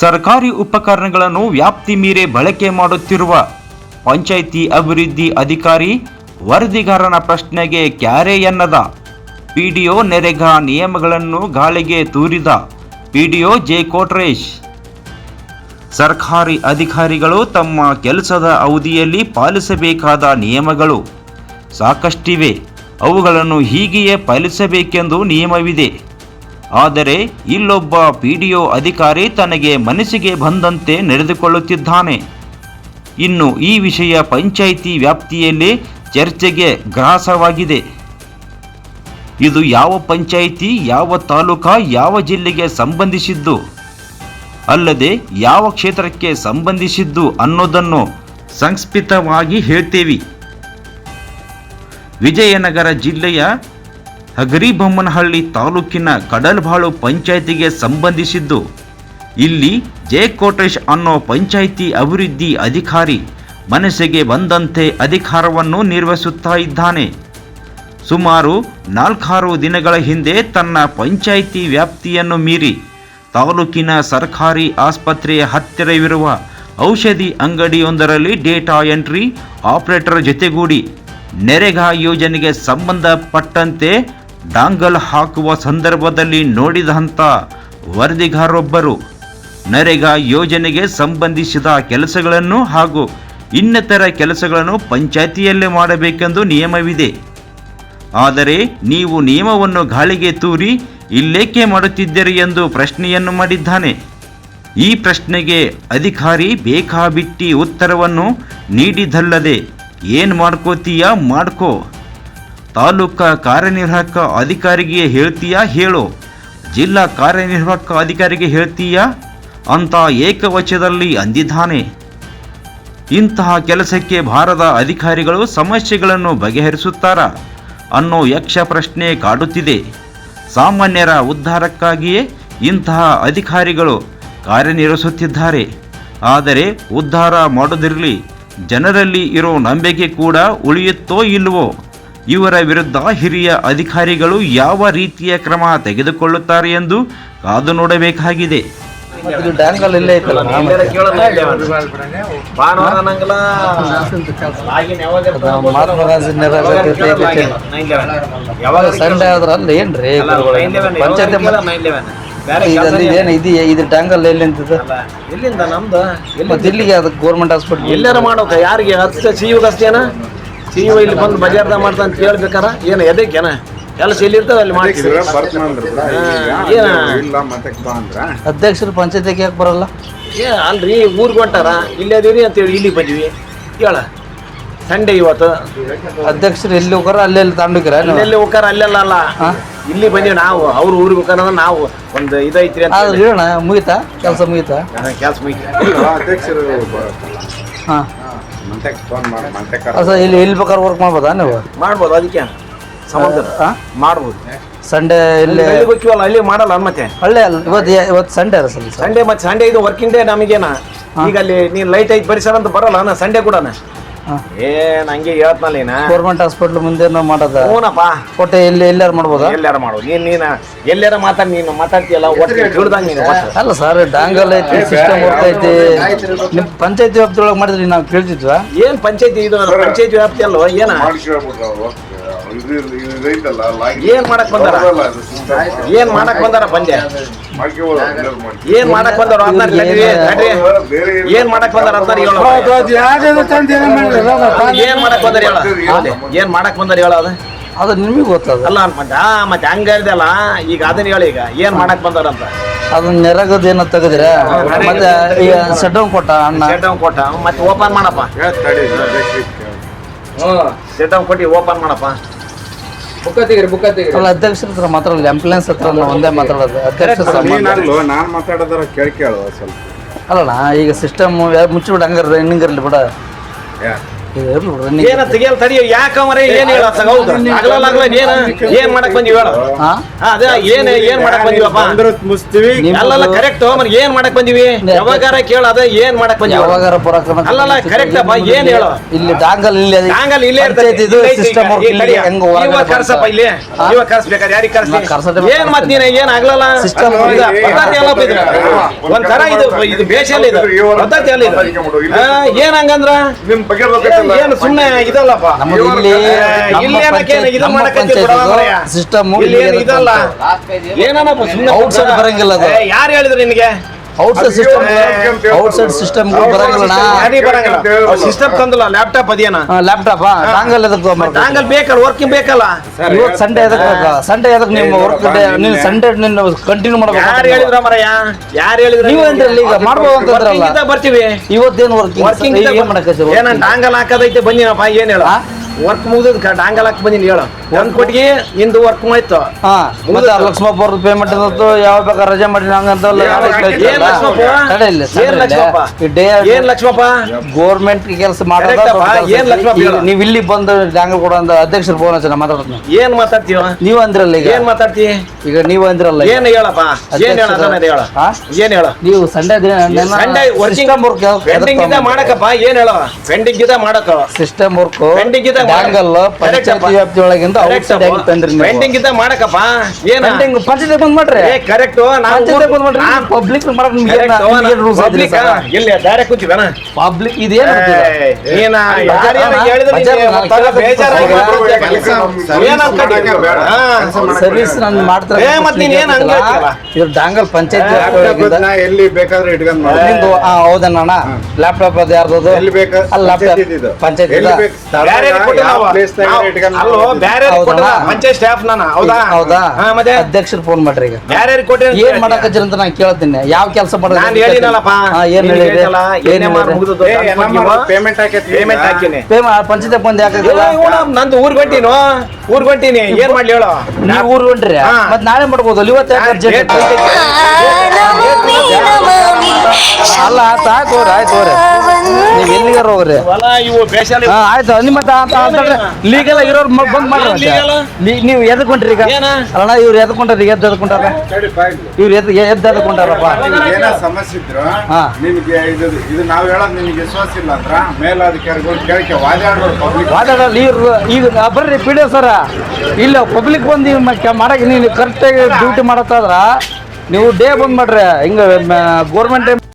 ಸರ್ಕಾರಿ ಉಪಕರಣಗಳನ್ನು ವ್ಯಾಪ್ತಿ ಮೀರೆ ಬಳಕೆ ಮಾಡುತ್ತಿರುವ ಪಂಚಾಯಿತಿ ಅಭಿವೃದ್ಧಿ ಅಧಿಕಾರಿ ವರದಿಗಾರನ ಪ್ರಶ್ನೆಗೆ ಕ್ಯಾರೆ ಎನ್ನದ. ಪಿಡಿಒ ನೆರೆಗಾ ನಿಯಮಗಳನ್ನು ಗಾಳಿಗೆ ತೂರಿದ ಪಿಡಿಒ ಜೆ ಕೋಟ್ರೇಶ್ ಸರ್ಕಾರಿ ಅಧಿಕಾರಿಗಳು ತಮ್ಮ ಕೆಲಸದ ಅವಧಿಯಲ್ಲಿ ಪಾಲಿಸಬೇಕಾದ ನಿಯಮಗಳು ಸಾಕಷ್ಟಿವೆ. ಅವುಗಳನ್ನು ಹೀಗೆಯೇ ಪಾಲಿಸಬೇಕೆಂದು ನಿಯಮವಿದೆ. ಆದರೆ ಇಲ್ಲೊಬ್ಬ ಪಿ ಡಿ ಒ ಅಧಿಕಾರಿ ತನಗೆ ಮನಸ್ಸಿಗೆ ಬಂದಂತೆ ನಡೆದುಕೊಳ್ಳುತ್ತಿದ್ದಾನೆ. ಇನ್ನು ಈ ವಿಷಯ ಪಂಚಾಯಿತಿ ವ್ಯಾಪ್ತಿಯಲ್ಲಿ ಚರ್ಚೆಗೆ ಗ್ರಾಸವಾಗಿದೆ. ಇದು ಯಾವ ಪಂಚಾಯಿತಿ, ಯಾವ ತಾಲೂಕಾ, ಯಾವ ಜಿಲ್ಲೆಗೆ ಸಂಬಂಧಿಸಿದ್ದು? ಅಲ್ಲದೆ ಯಾವ ಕ್ಷೇತ್ರಕ್ಕೆ ಸಂಬಂಧಿಸಿದ್ದು ಅನ್ನೋದನ್ನು ಸಂಸ್ಪಿತವಾಗಿ ಹೇಳ್ತೇವೆ. ವಿಜಯನಗರ ಜಿಲ್ಲೆಯ ಹಗರಿಬೊಮ್ಮನಹಳ್ಳಿ ತಾಲೂಕಿನ ಕಡಲ್ಬಾಳು ಪಂಚಾಯಿತಿಗೆ ಸಂಬಂಧಿಸಿದ್ದು, ಇಲ್ಲಿ ಜೆ ಕೋಟೇಶ್ ಅನ್ನೋ ಪಂಚಾಯಿತಿ ಅಭಿವೃದ್ಧಿ ಅಧಿಕಾರಿ ಮನಸ್ಸಿಗೆ ಬಂದಂತೆ ಅಧಿಕಾರವನ್ನು ನಿರ್ವಹಿಸುತ್ತಾ ಇದ್ದಾನೆ. ಸುಮಾರು ನಾಲ್ಕಾರು ದಿನಗಳ ಹಿಂದೆ ತನ್ನ ಪಂಚಾಯಿತಿ ವ್ಯಾಪ್ತಿಯನ್ನು ಮೀರಿ ತಾಲೂಕಿನ ಸರ್ಕಾರಿ ಆಸ್ಪತ್ರೆಯ ಹತ್ತಿರವಿರುವ ಔಷಧಿ ಅಂಗಡಿಯೊಂದರಲ್ಲಿ ಡೇಟಾ ಎಂಟ್ರಿ, ಆಪರೇಟರ್ ಜೊತೆಗೂಡಿ ನೆರೆಗಾ ಯೋಜನೆಗೆ ಸಂಬಂಧಪಟ್ಟಂತೆ ಡಾಂಗಲ್ ಹಾಕುವ ಸಂದರ್ಭದಲ್ಲಿ ನೋಡಿದಂಥ ವರದಿಗಾರೊಬ್ಬರು ನರೇಗಾ ಯೋಜನೆಗೆ ಸಂಬಂಧಿಸಿದ ಕೆಲಸಗಳನ್ನು ಹಾಗೂ ಇನ್ನಿತರ ಕೆಲಸಗಳನ್ನು ಪಂಚಾಯಿತಿಯಲ್ಲೇ ಮಾಡಬೇಕೆಂದು ನಿಯಮವಿದೆ. ಆದರೆ ನೀವು ನಿಯಮವನ್ನು ಗಾಳಿಗೆ ತೂರಿ ಇಲ್ಲೇಕೆ ಮಾಡುತ್ತಿದ್ದೀರಿ ಎಂದು ಪ್ರಶ್ನೆಯನ್ನು ಮಾಡಿದ್ದಾನೆ. ಈ ಪ್ರಶ್ನೆಗೆ ಅಧಿಕಾರಿ ಬೇಕಾಬಿಟ್ಟಿ ಉತ್ತರವನ್ನು ನೀಡಿದಲ್ಲದೆ ಏನು ಮಾಡ್ಕೋತೀಯಾ? ಮಾಡ್ಕೋ. ತಾಲೂಕಾ ಕಾರ್ಯನಿರ್ವಾಹಕ ಅಧಿಕಾರಿಗೆ ಹೇಳ್ತೀಯಾ ಹೇಳು? ಜಿಲ್ಲಾ ಕಾರ್ಯನಿರ್ವಾಹಕ ಅಧಿಕಾರಿಗೆ ಹೇಳ್ತೀಯಾ? ಅಂತ ಏಕವಚದಲ್ಲಿ ಅಂದಿದ್ದಾನೆ. ಇಂತಹ ಕೆಲಸಕ್ಕೆ ಭಾರದ ಅಧಿಕಾರಿಗಳು ಸಮಸ್ಯೆಗಳನ್ನು ಬಗೆಹರಿಸುತ್ತಾರಾ ಅನ್ನೋ ಯಕ್ಷ ಪ್ರಶ್ನೆ ಕಾಡುತ್ತಿದೆ. ಸಾಮಾನ್ಯರ ಉದ್ಧಾರಕ್ಕಾಗಿಯೇ ಇಂತಹ ಅಧಿಕಾರಿಗಳು ಕಾರ್ಯನಿರ್ವಹಿಸುತ್ತಿದ್ದಾರೆ. ಆದರೆ ಉದ್ಧಾರ ಮಾಡೋದಿರಲಿ ಜನರಲ್ಲಿ ಇರೋ ನಂಬಿಕೆ ಕೂಡ ಉಳಿಯುತ್ತೋ ಇಲ್ಲವೋ ಇವರ ವಿರುದ್ಧ ಹಿರಿಯ ಅಧಿಕಾರಿಗಳು ಯಾವ ರೀತಿಯ ಕ್ರಮ ತೆಗೆದುಕೊಳ್ಳುತ್ತಾರೆ ಎಂದು ಕಾದು ನೋಡಬೇಕಾಗಿದೆ. ಸಂಡೆ ಆದ್ರ ಅಲ್ಲಿ ಏನ್ರಿ ಪಂಚಾಯತಿ ಏನು ಇದು ಇದು ಟ್ಯಾಂಗಲ್ ಎಲ್ಲಿ ನಿಂತಿದೆ ಎಲ್ಲಿಂದ ನಮ್ದು? ಎಲ್ಲಿ ಮತ್ತೆ ಇಲ್ಲಿಗೆ ಅದಕ್ಕೆ ಗೌರ್ಮೆಂಟ್ ಹಾಸ್ಪಿಟಲ್ ಎಲ್ಲಾರ ಮಾಡೋಕ ಯಾರಿಗೆ? ಹತ್ತು ಸಿ ಯುಗೆ ಅಷ್ಟೇನ? ಸಿ ಇಲ್ಲಿ ಬಂದು ಬಜಾರ್ದಾಗ ಮಾಡ್ತಾ ಅಂತ ಕೇಳ್ಬೇಕಾರ ಏನು ಎದಕ್ಕೇನ? ಕೆಲಸ ಇಲ್ಲಿ ಇರ್ತದೆ ಅಲ್ಲಿ ಮಾಡ್ತೀವಿ? ಇಲ್ಲ ಅಧ್ಯಕ್ಷರು ಪಂಚಾಯತಿಗೆ ಯಾಕೆ ಬರಲ್ಲ? ಏ ಅಲ್ರಿ ಊರಿಗೆ ಹೊಂಟಾರ? ಇಲ್ಲೇ ಅಂತ ಹೇಳಿ ಇಲ್ಲಿಗೆ ಬಂದ್ವಿ. ಕೇಳ. ಸಂಡೇ ಇವತ್ತು. ಅಧ್ಯಕ್ಷರು ಎಲ್ಲಿ ಹೋಗಾರ ಅಲ್ಲೆಲ್ಲಿ ತಗೊಂಡಿರ ಎಲ್ಲಿ ಹೋಗಾರ ಅಲ್ಲೆಲ್ಲ ಅಲ್ಲ ಇಲ್ಲಿ ಬಂದೀವಿ ನಾವು ಅವ್ರು ಊರಿಗೆ ಹೋಗಾರ ನಾವು ಒಂದು ಇದೈತ್ರಿ ಅಂತ ಹೇಳೋಣ ಮುಗಿತಾ? ಕೆಲಸ ಮುಗಿತಾ? ಕೆಲಸ ಮುಗಿತಾ. ಅಧ್ಯಕ್ಷರು ಹಾಂ. ಮಂತ್ಯಾಕ್ ಫೋನ್ ಮಾಡಿ ಮಂತ್ಯಾಕ ಅಸ ಇಲ್ಲಿ ಎಲ್ಲಿ ಬೇಕಾದ್ರೆ ವರ್ಕ್ ಮಾಡ್ಬೋದಾ ನೀವು? ಮಾಡ್ಬೋದು ಅದಕ್ಕೆ ಹಾಂ ಮಾಡ್ಬೋದು. ಸಂಡೇ ಇಲ್ಲಿ ಅಲ್ಲಿ ಹೋಗ್ತೀವಲ್ಲ ಅಲ್ಲಿ ಮಾಡಲ್ಲ ಮತ್ತೆ. ಹಳ್ಳಿ ಅಲ್ಲ ಇವತ್ತು ಇವತ್ತು ಸಂಡೇ ಅಲ್ಲ ಸರ್ ಸಂಡೇ ಮತ್ತೆ ಸಂಡೇ ಇದು ವರ್ಕಿಂಗ್ ಡೇ ನಮಗೇನ. ಈಗ ಅಲ್ಲಿ ನೀನ್ ಲೈಟ್ ಐತ್ ಪರಿಸರ ಅಂತ ಬರಲ್ಲ ನಾ ಸಂಡೇ ಕೂಡ ಏನ್ ಹಂಗೆ ಹೇಳ್ತನಲ್ಲ ನೀನ. ಗೌರ್ಮೆಂಟ್ ಹಾಸ್ಪಿಟ್ಲ್ ಮುಂದೆ ಮಾಡೋದ? ಹ್ಞೂನಪ್ಪ ಕೊಟ್ಟೆ ಎಲ್ಲಿ ಎಲ್ಲಾರು ಮಾಡ್ಬೋದಾ? ಎಲ್ಲಾರ ಮಾಡು ನೀನ್ ನೀನ ಎಲ್ಲಾರ ಮಾತಾಡ್ ನೀನು ಮಾತಾಡ್ತೀಯಲ್ಲ ಒಟ್ಟು ತಿಳಿದಂಗ ನೀನು ಒಟ್ಟು. ಅಲ್ಲ ಸರ್ ಡಾಂಗಲ್ ಐತಿ ಸಿಸ್ಟಮ್ ವರ್ಕ್ ಐತಿ. ನಿಮ್ಮ ಪಂಚಾಯತಿ ವ್ಯಾಪ್ತಿಯೊಳಗೆ ಮಾಡಿದ್ರಿ ನಾವು ಕೇಳ್ತಿದ್ವಾ? ಏನ್ ಪಂಚಾಯತಿ ಇದು? ಪಂಚಾಯತಿ ವ್ಯಾಪ್ತಿ ಅಲ್ವ ಏನ ಏನ್ ಮಾಡಕ್ ಬಂದಾರ? ಏನು ಮಾಡಕ್ ಬಂದಾರ? ಬಂದೆ. ಏನ್ ಮಾಡಕ್ ಬಂದಾರ? ಏನು ಮಾಡಕ್ ಬಂದಾರ ಏನ್ ಮಾಡಕ್ ಬಂದಾರ ಹೇಳ. ಏನ್ ಮಾಡಕ್ ಬಂದಾರ ಹೇಳ ಅದು. ಅದು ನಿಮಗೆ ಗೊತ್ತದ. ಅಲ್ಲ ಮತ್ತೆ ಆ ಮತ್ತೆ ಹಂಗ ಹೇಳ್ದಲ್ಲ ಈಗ ಅದನ್ನ ಹೇಳಿ ಈಗ. ಏನ್ ಮಾಡಕ್ ಬಂದಾರ ಅಂತ. ಅದನ್ನ ನೆರಗದ ಏನೋ ತೆಗದ್ರ? ಮತ್ತೆ ಈಗ ಶಟ್ ಡೌನ್ ಕೊಟ್ಟ ಅಣ್ಣ? ಸೆಟ್ ಡೌನ್ ಕೊಟ್ಟ. ಮತ್ತೆ ಓಪನ್ ಮಾಡಪ್ಪ. ಸೆಟ್ ಡೌನ್ ಕೊಟ್ಟು ಓಪನ್ ಮಾಡಪ್ಪ. ಅಲ್ಲ ಅಧ್ಯಕ್ಷರ ಹತ್ರ ಮಾತಾಡಲ್ಲ ಎಂಪ್ಲಾಯನ್ಸ್ ಹತ್ರ ನಾವು ಒಂದೇ ಮಾತಾಡೋದು. ಅಧ್ಯಕ್ಷರ ಹತ್ರ ಮಾತಾಡಲ್ಲ. ನೀನಲ್ಲು ನಾನ್ ಮಾತಾಡೋದರ ಕೇಳಿ ಕೇಳು ಸ್ವಲ್ಪ. ಅಲ್ಲಣ್ಣ ಈಗ ಸಿಸ್ಟಮ್ ಮುಚ್ಚಿಬಿಡ ಹಂಗಾರ ರನ್ನಿಂಗ್ ಇರಲಿ ಬಿಡ. ಯಾ. ರನ್ನಿಂಗ್ ಏನ ತೆಗಿಯಲ್ ತಡಿ ಯಾಕ ಮರೆ? ಏನ್ ಹೇಳ ಹೌದು ಏನ? ಏನ್ ಮಾಡಕ್ ಬಂದಿವಿ ಹೇಳು. ಅದ ಏನ್ ಏನ್ ಮಾಡಕ್ ಬಂದಿವಪ್ಪ ನಿಮ್ದು- ಅಲ್ಲಲ್ಲ ಕರೆಕ್ಟ್ ಮರ್ ಏನ್ ಮಾಡಕ್ ಬಂದಿವಿ? ಯಾವಾಗಾರ ಕೇಳ ಅದ ಏನ್ ಮಾಡಕ್ ಬಂದಿವಿ ಯಾವಾಗಾರ ಬರಕ ಅಲ್ಲಲ್ಲ, ಕರೆಕ್ಟ್ ಅಪ್ಪ, ಏನ್ ಹೇಳು? ಇಲ್ಲಿ ಡಾಂಗಲ್ ಇಲ್ಲಿ ಡಾಂಗಲ್ ಇಲ್ಲೇ ಇರ್ತೈತಿ. ಇದು ಸಿಸ್ಟಮ್ ಇಲ್ಲಿ. ಹೆಂಗ್ ಇವಾಗ ಕರ್ಸಪ್ಪ ಇಲ್ಲಿ? ಇವಾಗ ಕರ್ಸ್ಬೇಕಾದ್ರೆ ಯಾರಿಗೆ ಕರ್ಸಿ? ಏನ್ ಮತ್ ನೀನ್ ಏನ್ ಆಗ್ಲಲ್ಲ? ಸಿಸ್ಟಮ್. ಪದ್ಧತಿ ಎಲ್ಲ ಇದು. ಒಂಥರ ಇದು ಇದು ಇದು. ಪದ್ಧತಿ ಇದು. ಏನ್ ಹಂಗಂದ್ರ? ನಿಮ್ ಬಗ್ಗೆ ಏನ್- ಇದಲ್ಲಪ್ಪ. ನಮ್ಮದು ಇಲ್ಲಿ ಏನಕ್ಕೆ ಇದು ಸಿಸ್ಟಮ್ ಇಲ್ಲಿ ಏನ್ ಇದಲ್ಲ? ಏನಪ್ಪ ಸುಮ್ನೆ Outside ಬರಂಗಿಲ್ಲ ಅದು. ಯಾರು ಹೇಳಿದ್ರು ನಿನಗೆ? ಔಟ್ಸೈಡ್ ಸಿಸ್ಟಮ್ ಔಟ್ಸೈಡ್ ಸಿಸ್ಟಮ್ ಬರಂಗಿಲ್ಲ ಬರಂಗಿಲ್ಲ. ಸಿಸ್ಟಮ್ ತಂದಲ್ಲ ಲ್ಯಾಪ್ಟಾಪ್ ಅದೇನ? ಲ್ಯಾಪ್ಟಾಪ್ ಡಾಂಗಲ್ ಎದಕ್ಕೆ ಡಾಂಗಲ್ ಬೇಕಲ್ಲ ವರ್ಕಿಂಗ್ ಬೇಕಲ್ಲ? ಇವತ್ತು ಸಂಡೇ ಎದಕ್ಕೆ ಸಂಡೇ ಎದಕ್ಕೆ ನಿಮ್ಮ ವರ್ಕ್ ಡೇ ನೀನು ಸಂಡೇ ನಿನ್ನ ಕಂಟಿನ್ಯೂ ಮಾಡಬೇಕು ಯಾರು ಹೇಳಿದ್ರ ಮರಯ್ಯ ಯಾರು ಹೇಳಿದ್ರು ನೀವು ಏನ್ರಲ್ಲಿ ಈಗ ಮಾಡ್ಬೋದು ಅಂತಂದ್ರಲ್ಲ. ಬರ್ತೀವಿ. ಇವತ್ತೇನು ವರ್ಕಿಂಗ್ ವರ್ಕಿಂಗ್ ಏನು ಮಾಡಕ್ಕೆ ಏನ ಡಾಂಗಲ್ ಹಾಕದೈತೆ ಬಂದಿನಪ್ಪ ಏನು ಹೇಳು? ವರ್ಕ್ ಮುಗಿದ ಡಾಂಗಲ್ ಹಾಕಿ ಬಂದಿನಿ ಹೇಳು. ಒಂದ್ ಕೊಟ್ಟಿಗೆ ನಿಂದು ವರ್ಕ್ ಆಯ್ತು ಹಾ ಮತ್ತೆ ಲಕ್ಷ್ಮಪ್ಪ ಅವ್ರದ್ದು ಪೇಮೆಂಟ್ ಇದ್ದದ್ದು ಯಾವ ಬೇಕಾದ್ರೆ ರಜೆ ಮಾಡಿ ಹಂಗಂತಲ್ಲ ಏನ್ ಲಕ್ಷ್ಮಪ್ಪ ಏನ್ ಲಕ್ಷ್ಮಪ್ಪ ಏನ್ ಲಕ್ಷ್ಮಪ್ಪ ಗೋರ್ಮೆಂಟ್ ಕೆಲಸ Correct ಅಪ್ಪ, ಏನ್ ಲಕ್ಷ್ಮಪ್ಪ ಹೇಳು? ನೀವು ಇಲ್ಲಿ ಬಂದು ಡಾಂಗಲ್ ಕೊಡೋ ಅಂತ ಅಧ್ಯಕ್ಷರು ಫೋನ್ ಹಚ್ಚ ಮಾತಾಡ್ತೀನಿ. ಏನ್ ಮಾತಾಡ್ತೀವ ನೀವ್ ಅಂದ್ರಲ್ಲ ಈಗ. ಏನ್ ಮಾತಾಡ್ತಿ? ಈಗ ನೀವು ಅಂದ್ರಲ್ಲ ಈಗ. ಏನ್ ಹೇಳಪ್ಪ? ಏನ್ ಹೇಳ? ಅದನ್ನ ಹೇಳ. ಹಾ? ಏನ್ ಹೇಳ? ನೀವು ಸಂಡೇ ಸಂಡೇ ವರ್ಕಿಂಗ್ ಪೆಂಡಿಂಗ್ ಇದ್ದ ಮಾಡಕಪ್ಪ. ಏನ್ ಹೇಳ? ಪೆಂಡಿಂಗ್ ಇದ್ದ ಮಾಡಕ. ಸಿಸ್ಟಮ್ ವರ್ಕ್ ಪೆಂಡಿಂಗ್ ಇದೆ ಮಾಡು. ಡಾಂಗಲ್ ಪಂಚಾಯತ್ ಔಟ್ಸೈಡ್ ತಂದ್ರಿ ನೀವು? ಪೆಂಡಿಂಗ್ ಇದ್ದ ಮಾಡಕಪ್ಪ. ಏನ್? ಪೆಂಡಿಂಗ್ ಪಂಚಾಯತಿ ಬಂದ್ ಮಾಡ್ರಿ. ಏ ಕರೆಕ್ಟ್ ನಾನು ಪಂಚಾಯತಿ ಬಂದ್ ಮಾಡ್ರಿ. ಪಬ್ಲಿಕ್ ಮಾಡಕ್ ನಿಮ್ಗೆ ಏನ್- ರೂಲ್ಸ್ ಐತ್ರಿ ಪಬ್ಲಿಕ್ ಇಲ್ಲಿ ಡೈರೆಕ್ಟ್ ಕೂತಿದಾನ ಪಬ್ಲಿಕ್ ಇದೇನ್. ಏನ್. ಸರ್ವಿಸ್ ನಾನು ಮಾಡ್ತಾರೆ ಏ, ಮತ್ತ್ ನೀನ್ ಏನ್ ಇದು ಡಾಂಗಲ್ ಪಂಚಾಯತಿ ಎಲ್ಲಿ ಬೇಕಾದ್ರೆ ಇಟ್ಕೊಂಡ್ ನಿಮ್ದು ಹಾ. ಹೌದಣ್ಣ ಲ್ಯಾಪ್ಟಾಪ್ ಅದು ಯಾರ್ದು ಎಲ್ಲಿ ಬೇಕಾ? ಲ್ಯಾಪ್ಟಾಪ್ ಪಂಚಾಯ್ತಿ ಅಲ್ಲೋ ಬ್ಯಾರೆ ಪಂಚಾಯತ್ ಸ್ಟಾಫ್ ನಾನು ಹೌದಾ ಹೌದಾ ಮತ್ತೆ ಅಧ್ಯಕ್ಷರು ಫೋನ್ ಮಾಡ್ರಿ ಈಗ ಏನ್ ಮಾಡಕ್ ಮಾಡಕತ್ತೀರಿ ಅಂತ ನಾನು ಕೇಳ್ತೀನಿ ಯಾವ ಕೆಲಸ ನಾನ್ ಹೇಳಿನಲ್ಲಪ್ಪ ಏನ್ ನೀನ್ ಏನ್. ಪೇಮೆಂಟ್ ಪೇಮೆಂಟ್ ಹಾಕಿನಿ ಪಂಚಾಯತಿ ಬಂದ್ ಇಲ್ಲ, ನಂದು ಊರ್ ಹೊಂಟೀನು ಊರ್ ಹೊಂಟೀನಿ ಏನ್ ಮಾಡ್ಲಿ ಹೇಳೋ ನೀವು ಊರ್ ಹೊಂಟ್ರಿ. ಮತ್ ನಾಳೆ ಮಾಡ್ಬೋದು ಇವತ್ತು? ಅಲ್ಲ ಆಯ್ತು ಆಯ್ತು ಆಯ್ತು ಹೋಗ್ರಿ? ಹಾ ಆಯ್ತು. ನಿಮ್ಮ ಲೀಗಲ್ ಇರೋರು ಮ- ಬಂದ್ ಮಾಡ್ರಿ ಮತ್ತೆ. Legal? ನೀ- ನೀವು ಎದಕೊಂಡ್ರಿ ಈಗ? ಏನ? ಅಣ್ಣ ಇವ್ರು ಎದಕೊಂಡ್ರಿ ಎದ್ದು ಎದಕೊಂಡಾರ ಇವ್ರು ಎದ್ದು ಎದ್ದು ಎದಕೊಂಡಾರಪ್ಪ ಏನೋ ಸಮಸ್ಯೆ ಇದ್ರು ಹಾ. ನಿನಗೆ ಇದು ಇದು ನಾವ್ ಹೇಳೋದು ನಿಮ್ಗೆ ವಿಶ್ವಾಸ ಇಲ್ಲ ಅಂದ್ರ ಮೇಲಾಧಿಕಾರಿಗಳು ಕೇಳಕ್ಕೆ ವಾದಾಡೋರು ಪಬ್ಲಿಕ್ ಮಾತಾಡಲ್ಲ ಇವ್ರು ಈಗ ಆ, ಬರ್ರಿ ಪಿ ಡಿ ಸರ. ಇಲ್ಲ ಪಬ್ಲಿಕ್ ಬಂದು ಇವ್ ಮ- ಕೆ- ಮಾಡಕ್ಕೆ ನೀವು ಕರೆಕ್ಟಾಗಿ ಡ್ಯೂಟಿ ಮಾಡತ್ತಾದ್ರ ನೀವು ಡೇ ಬಂದ್ ಮಾಡ್ರಿ. ಹಿಂಗ ಗೌರ್ಮೆಂಟ್